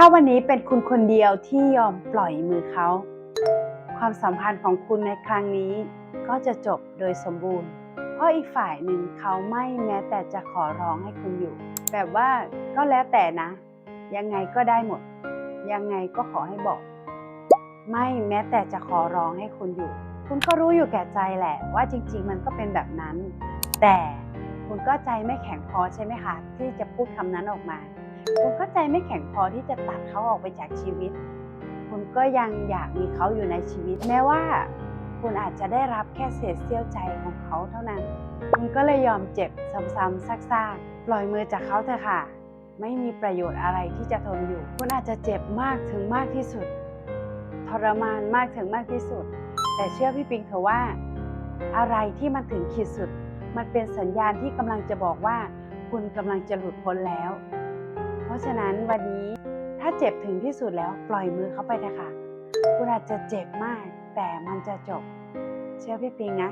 ถ้าวันนี้เป็นคุณคนเดียวที่ยอมปล่อยมือเขา ความสัมพันธ์ของคุณในครั้งนี้ ก็จะจบโดยสมบูรณ์ เพราะอีกฝ่ายหนึ่งเขาไม่แม้แต่จะขอร้องให้คุณอยู่ แบบว่าก็แล้วแต่นะ ยังไงก็ได้หมด ยังไงก็ขอให้บอก ไม่แม้แต่จะขอร้องให้คุณอยู่ คุณก็รู้อยู่แก่ใจแหละ ว่าจริง ๆ มันก็เป็นแบบนั้น แต่คุณก็ใจไม่แข็งพอใช่ไหมคะที่จะพูดคำนั้นออกมา คุณก็ใจไม่แข็งพอที่จะตัดเขาออกไปจากชีวิต คุณก็ยังอยากมีเขาอยู่ในชีวิต แม้ว่า คุณอาจจะได้รับแค่เศษเสี้ยวใจของเขาเท่านั้น คุณก็เลยยอมเจ็บซ้ำๆซากๆ ปล่อยมือจากเขาเถอะค่ะ ไม่มีประโยชน์อะไรที่จะทนอยู่ คุณอาจจะเจ็บมากถึงมากที่สุด ทรมานมากถึงมากที่สุด แต่เชื่อพี่ปิงเถอะว่า อะไรที่มันถึงขีดสุด มันเป็นสัญญาณที่กำลังจะบอกว่า คุณกำลังจะหลุดพ้นแล้ว ราะฉะนั้นวันนี้ถ้าเจ็บถึงที่สุดแล้วปล่อยมือเขาไปเถอะค่ะเวลาจะเจ็บมาก แต่มันจะจบ เชื่อพี่ปิงนะ